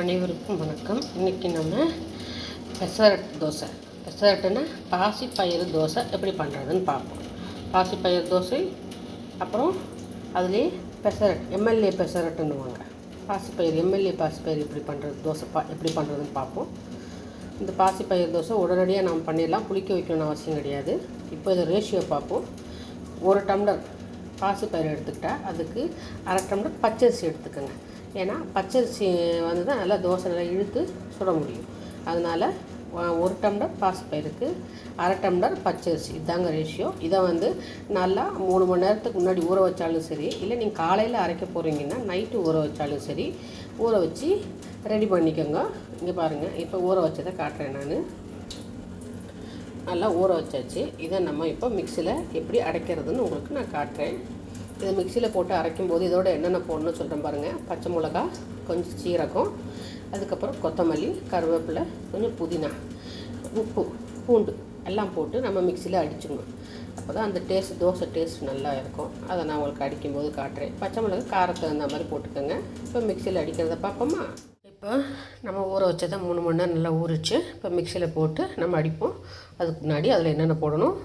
அனைவருக்கும் வணக்கம். இன்றைக்கி நம்ம பெசரட் தோசை. பெசரட்டுன்னா பாசிப்பயிறு தோசை எப்படி பண்ணுறதுன்னு பார்ப்போம். பாசிப்பயிறு தோசை அப்புறம் அதுலேயே பெசரட் எம்எல்ஏ பெசரட்டுன்னுவாங்க. பாசிப்பயிறு எம்எல்ஏ பாசிப்பயிறு எப்படி பண்ணுறது தோசை பா எப்படி பண்ணுறதுன்னு பார்ப்போம். இந்த பாசிப்பயிறு தோசை உடனடியாக நம்ம பண்ணிடலாம். புளிக்க வைக்கணும்னு அவசியம் கிடையாது. இப்போ இதை ரேஷியோ பார்ப்போம். ஒரு டம்ளர் பாசிப்பயிறு எடுத்துக்கிட்டால் அதுக்கு அரை டம்ளர் பச்சரிசி எடுத்துக்கோங்க. ஏன்னா பச்சரிசி வந்து தான் நல்லா தோசை நல்லா இழுத்து சுட முடியும். அதனால் ஒரு டம்ளர் பாசிப்பயிருக்கு அரை டம்ளர் பச்சரிசி. இதாங்க ரேஷியோ இதை வந்து நல்லா மூணு மணி நேரத்துக்கு முன்னாடி ஊற வச்சாலும் சரி இல்லை நீங்கள் காலையில் அரைக்க போகிறீங்கன்னா நைட்டு ஊற வச்சாலும் சரி ஊற வச்சு ரெடி பண்ணிக்கோங்க. இங்கே பாருங்கள் இப்போ ஊற வச்சதை காட்டுறேன் நான். நல்லா ஊற வச்சாச்சு. இதை நம்ம இப்போ மிக்சியில் எப்படி அடைக்கிறதுன்னு உங்களுக்கு நான் காட்டுறேன். இதை மிக்சியில் போட்டு அரைக்கும் போது இதோட என்னென்ன போடணும்னு சொல்கிறேன் பாருங்கள் பச்சை மிளகா கொஞ்சம் சீரகம் அதுக்கப்புறம் கொத்தமல்லி கருவேப்பிலை கொஞ்சம் புதினா உப்பு பூண்டு எல்லாம் போட்டு நம்ம மிக்சியில் அடிச்சுக்கணும் அப்போ தான் அந்த டேஸ்ட் தோசை டேஸ்ட் நல்லா இருக்கும். அதை நான் உங்களுக்கு அடிக்கும்போது காட்டுறேன். பச்சை மிளகா காரத்துக்கு அந்த மாதிரி போட்டுக்கோங்க. இப்போ மிக்சியில் அடிக்கிறத பார்ப்போமா? இப்போ நம்ம ஊற வச்சதை மூணு மணி நேரம் நல்லா ஊறிச்சு. இப்போ மிக்சியில் போட்டு நம்ம அடிப்போம். அதுக்கு முன்னாடி அதில் என்னென்ன போடணும்?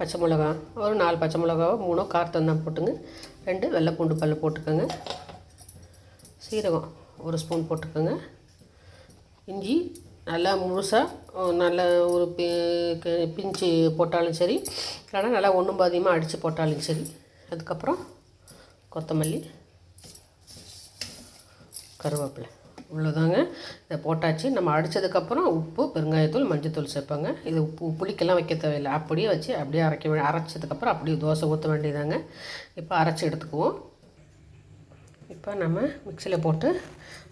பச்சை மிளகா ஒரு நாலு பச்சை மிளகாவோ மூணோ காரத்தந்தான் போட்டுங்க. ரெண்டு வெள்ளை பூண்டு பல் போட்டுக்கோங்க. சீரகம் ஒரு ஸ்பூன் போட்டுக்கோங்க. இஞ்சி நல்லா முழுசாக நல்லா ஒரு பி பிஞ்சு போட்டாலும் சரி இல்லைனா நல்லா ஒன்றும் பாதியமாக அடித்து போட்டாலும் சரி. அதுக்கப்புறம் கொத்தமல்லி கருவேப்பிலை. இவ்வளோதாங்க இதை போட்டாச்சு. நம்ம அடித்ததுக்கப்புறம் உப்பு பெருங்காயத்தூள் மஞ்சத்தூள் சேர்ப்பாங்க. இது உப்பு புளிக்கெல்லாம் வைக்க தேவையில்லை. அப்படியே வச்சு அப்படியே அரைக்க வே அரைச்சதுக்கப்புறம் அப்படியே தோசை ஊற்ற வேண்டியதாங்க. இப்போ அரைச்சி எடுத்துக்குவோம். இப்போ நம்ம மிக்சியில் போட்டு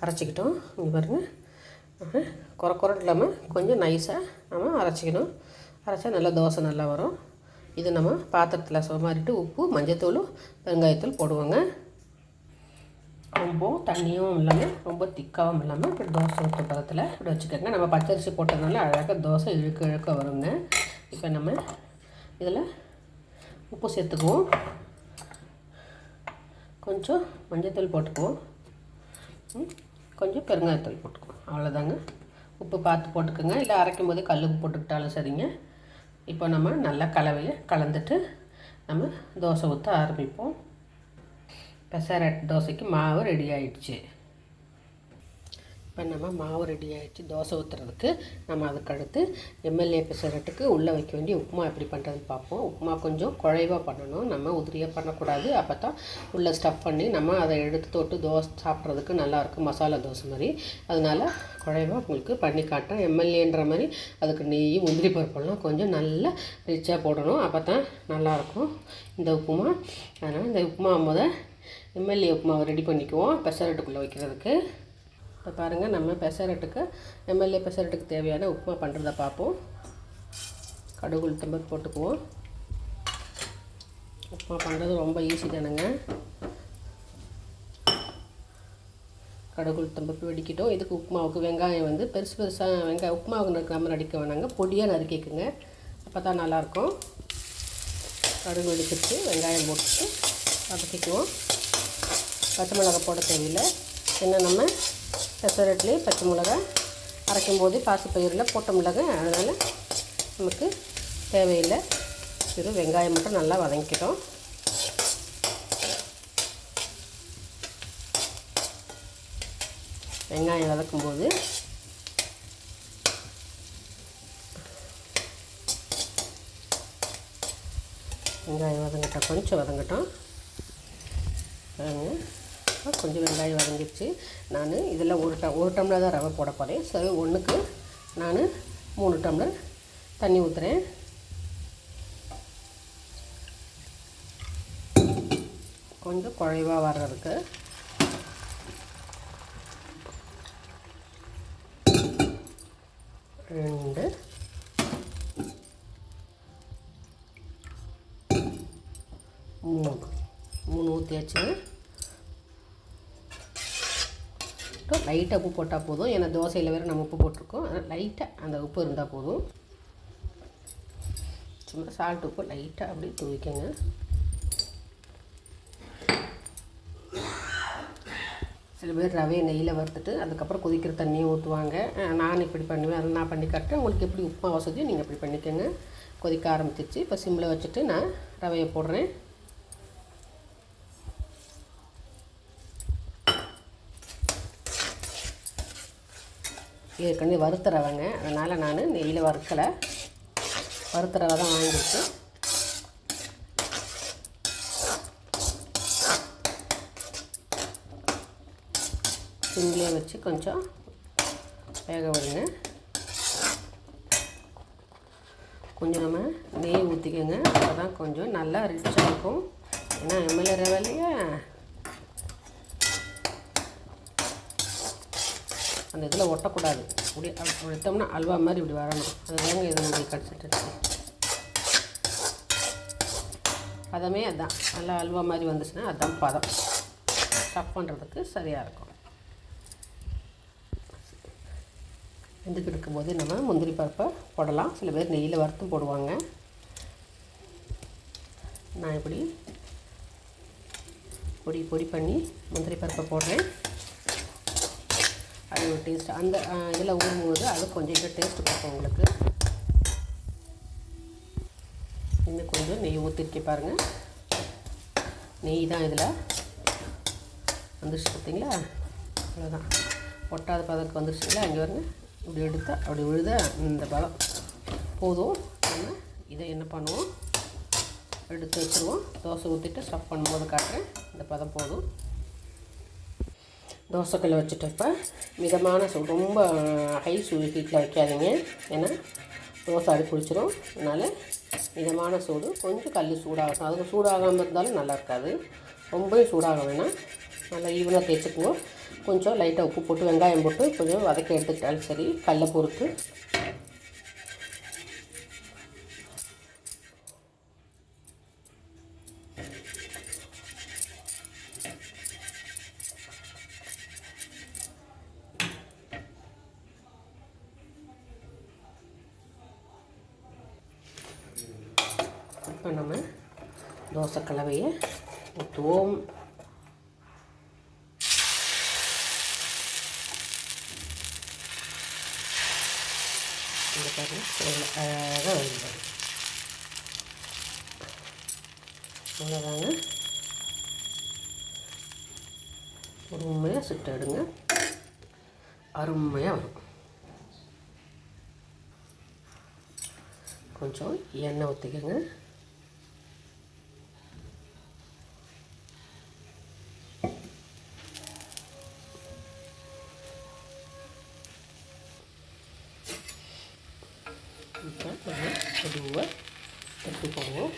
அரைச்சிக்கிட்டோம். இங்கே பாருங்கள் குறை குறை இல்லாமல் கொஞ்சம் நைஸாக நம்ம அரைச்சிக்கணும். அரைச்சா நல்லா தோசை நல்லா வரும். இது நம்ம பாத்திரத்தில் சுமாரிட்டு உப்பு மஞ்சத்தூள் பெருங்காயத்தூள் போடுவோங்க. ரொம்ப தண்ணியும் இல்லாமல் ரொம்ப திக்காகவும் இல்லாமல் இப்படி தோசை ஊற்ற பதத்தில் இப்படி வச்சுக்கோங்க. நம்ம பச்சரிசி போட்டதுனால அழகாக தோசை இழுக்க இழுக்க வருங்க. இப்போ நம்ம இதில் உப்பு சேர்த்துக்குவோம். கொஞ்சம் மஞ்சத்தூள் போட்டுக்குவோம். கொஞ்சம் பெருங்காயத்தூள் போட்டுக்குவோம். அவ்வளோதாங்க உப்பு பார்த்து போட்டுக்கோங்க. இல்லை அரைக்கும் போது கல் உப்பு போட்டுக்கிட்டாலும் சரிங்க. இப்போ நம்ம நல்லா கலவையை கலந்துட்டு நம்ம தோசை ஊற்ற ஆரம்பிப்போம். பெசரட் தோசைக்கு மாவு ரெடி ஆயிடுச்சு. இப்போ நம்ம மாவு ரெடி ஆகிடுச்சு தோசை ஊற்றுறதுக்கு நம்ம அதுக்கு அடுத்து எம்எல்ஏ பெசரட்டுக்கு உள்ளே வைக்க வேண்டிய உப்புமா எப்படி பண்ணுறதுன்னு பார்ப்போம். உப்புமா கொஞ்சம் குழைவாக பண்ணணும். நம்ம உதிரியாக பண்ணக்கூடாது. அப்போ தான் உள்ளே ஸ்டஃப் பண்ணி நம்ம அதை எடுத்து தொட்டு தோசை சாப்பிட்றதுக்கு நல்லாயிருக்கும் மசாலா தோசை மாதிரி. அதனால் குழைவாக உங்களுக்கு பண்ணி காட்டுறேன். எம்எல்ஏன்ற மாதிரி அதுக்கு நெய் முந்திரி பருப்பெல்லாம் கொஞ்சம் நல்லா ரிச்சாக போடணும். அப்போ தான் நல்லாயிருக்கும் இந்த உப்புமா. அதனால் இந்த உப்புமா முத எம்எல்ஏ உப்புமாவை ரெடி பண்ணிக்குவோம் பெசரட்டுக்குள்ளே வைக்கிறதுக்கு. இப்போ பாருங்கள் நம்ம பெசரட்டுக்கு எம்எல்ஏ பெசரட்டுக்கு தேவையான உப்புமா பண்ணுறத பார்ப்போம். கடுகு உளுத்தம்பருக்கு போட்டுக்குவோம். உப்புமா பண்ணுறது ரொம்ப ஈஸி தானுங்க. கடுகு உளுத்தம்பருப்பு வெடிக்கிட்டோம். இதுக்கு உப்புமாவுக்கு வெங்காயம் வந்து பெருசு பெருசாக வெங்காயம் உப்புமாவுக்கு நறுக்கிற நடிக்க வேணாங்க. பொடியாக நறுக்கிக்குங்க. அப்போ தான் நல்லாயிருக்கும். கடுகு வெடிச்சிட்டு வெங்காயம் போட்டுட்டு வதக்கிக்குவோம். பச்சை மிளகா போட தேவையில்லை. ஏன்னா நம்ம பெசரட்லேயே பச்சை மிளகா அரைக்கும் போது பாசிப்பயிரில் போட்ட மிளகு. அதனால் நமக்கு தேவையில்லை. வெறும் வெங்காயம் மட்டும் நல்லா வதங்கிக்கிட்டோம். வெங்காயம் வதக்கும்போது வெங்காயம் வதங்கட்டும் கொஞ்சம் வதங்கட்டும். பாருங்கள் கொஞ்சம் வெங்காயம் வதங்கிடுச்சு. நான் இதில் ஒரு ட ஒரு டம்ளர் தான் ரவை போட போகிறேன் சரி ஒன்றுக்கு நான் மூணு டம்ளர் தண்ணி ஊற்றுறேன் கொஞ்சம் குழைவாக வர்றதுக்கு. ரெண்டு. மூணு. மூணு ஊற்றியாச்சு லைட்டாக உப்பு போட்டால் போதும். ஏன்னா தோசையில் வேறு நம்ம உப்பு போட்டிருக்கோம். ஆனால் லைட்டாக அந்த உப்பு இருந்தால் போதும். சும்மா சால்ட் உப்பு லைட்டாக அப்படியே தூவிக்கங்க. சில பேர் ரவையை நெய்யில் வறுத்துட்டு அதுக்கப்புறம் கொதிக்கிற தண்ணியை ஊற்றுவாங்க நான் இப்படி பண்ணுவேன். அதை நான் பண்ணி காட்டுறேன். உங்களுக்கு எப்படி உப்புமா வசதியோ நீங்கள் இப்படி பண்ணிக்கோங்க. கொதிக்க ஆரம்பிச்சிருச்சு. இப்போ சிம்மில் வச்சுட்டு நான் ரவையை போடுறேன். ஏற்கனவே வறுத்த ரவைங்க அதனால் நான் நெய்யில் வறுக்கலை. வறுத்த ரவை தான் வாங்கிட்டு சிம்லேயே வச்சு கொஞ்சம் வேக விடுங்க. கொஞ்சம் நம்ம நெய் ஊற்றிக்கோங்க அப்போ தான் கொஞ்சம் நல்லா ரிச்சாக இருக்கும். ஏன்னா எம்எல்ஏ இல்லையா அந்த இதில் ஒட்டக்கூடாது. இப்படி அப்படி எடுத்தோம்னா அல்வா மாதிரி இப்படி வரணும். அதுதாங்க இதனுடைய கன்சிஸ்டன்சி பதமே அதுதான் நல்லா அல்வா மாதிரி வந்துச்சுன்னா அதுதான் பதம். ஸ்டஃப் பண்ணுறதுக்கு சரியாக இருக்கும். வெந்துக்கிட்டு இருக்கும்போது நம்ம முந்திரி பருப்பை போடலாம். சில பேர் நெய்யில் வறுத்தும் போடுவாங்க. நான் இப்படி பொடி பொடி பண்ணி முந்திரி பருப்பை போடுறேன். ஒரு டேஸ்ட் அந்த இதில் ஊறும்போது அது கொஞ்சம் இன்னும் டேஸ்ட் கொடுக்கும் உங்களுக்கு. இன்னும் கொஞ்சம் நெய் ஊற்றிருக்கி பாருங்கள் நெய் தான் இதில். வந்துருச்சு பார்த்தீங்களா? அவ்வளோதான் ஒட்டாத பதத்துக்கு வந்துருச்சுங்களா அங்கே வருங்க இப்படி எடுத்து அப்படி விழுத இந்த பதம் போதும். நம்ம இதை என்ன பண்ணுவோம்? எடுத்து வச்சுருவோம். தோசை ஊற்றிட்டு ஸ்டஃப் பண்ணும்போது காட்டுறேன். இந்த பதம் போதும். தோசைக்கல்லை வச்சுட்டப்ப மிதமான சூடு ரொம்ப ஹை சூடு ஹீட்டில் வைக்காதீங்க. ஏன்னா தோசை அடி பிடிச்சிரும் அதனால் மிதமான சூடு கொஞ்சம் கல் சூடாகும் அதுக்கு சூடாகாமல் இருந்தாலும் நல்லா இருக்காது. ரொம்பவும் சூடாக வேணாம். நல்லா ஈவனாக தேய்ச்சிக்குவோம் கொஞ்சம் லைட்டாக உப்பு போட்டு வெங்காயம் போட்டு கொஞ்சம் வதக்கி எடுத்துக்கிட்டாலும் சரி கடல பொறுத்து. இப்போ நம்ம. தோசை கலவையை ஊற்றுவோம் இந்த அழகாக வருது அவ்வளோதாங்க பொறுமையாக சுட்டு அருமையாக வரும். கொஞ்சம் எண்ணெய் ஊற்றிக்கோங்க நம்ம பொதுவாக எடுத்து போவோம்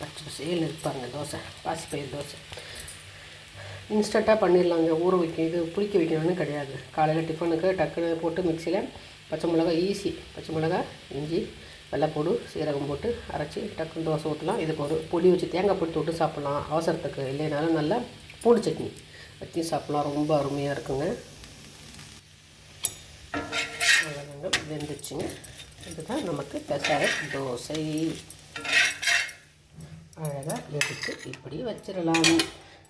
பச்சை பசேல் இருப்பாருங்க தோசை பாசிப்பயிர் தோசை. இன்ஸ்டண்ட்டாக பண்ணிடலாங்க ஊற வைக்க இது புளிக்க வைக்கணும்னு கிடையாது. காலையில் டிஃபனுக்கு டக்குன்னு போட்டு மிக்சியில் பச்சை மிளகா ஈஸி பச்சை மிளகா இஞ்சி வெள்ளைப்பூடு சீரகம் போட்டு அரைச்சி டக்குன்னு தோசை ஊற்றலாம் இதுக்கு ஒரு பொடி வச்சு தேங்காய் பொடி தொட்டு சாப்பிட்லாம். அவசரத்துக்கு இல்லைனாலும் நல்லா பூண்டு சட்னி. வச்சு சாப்பிட்லாம். ரொம்ப அருமையாக இருக்குங்க. அவ்வளோதாங்க வெந்துச்சுங்க இதுதான் நமக்கு பெசரட் தோசை. அழகாக எடுத்து இப்படி வச்சிடலாம்.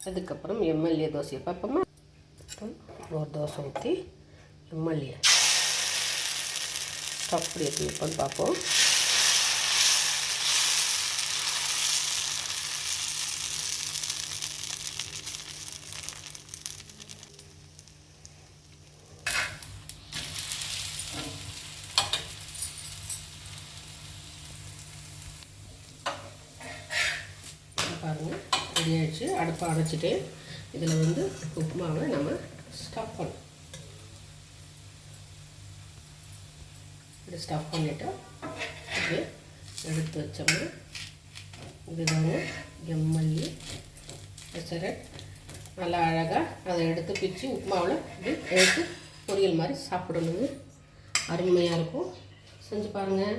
அதுக்கப்புறம் எம்எல்ஏ தோசையை பார்ப்போமா? ஒரு தோசை ஊற்றி எம்எல்ஏ. அப்படி எப்படி வைப்போம்னு பார்ப்போம். ரெடியாகிடுச்சு அடுப்பை அடைச்சிட்டு இதில் வந்து உப்புமாவை நம்ம ஸ்டஃப் பண்ணணும். இப்படி ஸ்டஃப் பண்ணிவிட்டு இது எடுத்து வச்சோம்னா இதுதாங்க எம்மல்லி பெசரட் நல்லா அழகாக அதை எடுத்து பிச்சு உப்புமாவில் இது எடுத்து பொரியல் மாதிரி சாப்பிடணுங்க. அருமையாக இருக்கும். செஞ்சு பாருங்கள்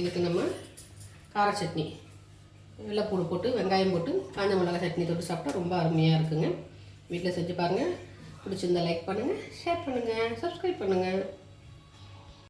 இதுக்கு நம்ம கார சட்னி. வெள்ளைப்பூடு போட்டு வெங்காயம் போட்டு காஞ்ச மிளகாய் சட்னி தொட்டு சாப்பிட்டா ரொம்ப அருமையாக இருக்குங்க. வீட்டில் செஞ்சு பாருங்கள் பிடிச்சிருந்தா லைக் பண்ணுங்கள் ஷேர் பண்ணுங்கள் சப்ஸ்கிரைப் பண்ணுங்கள்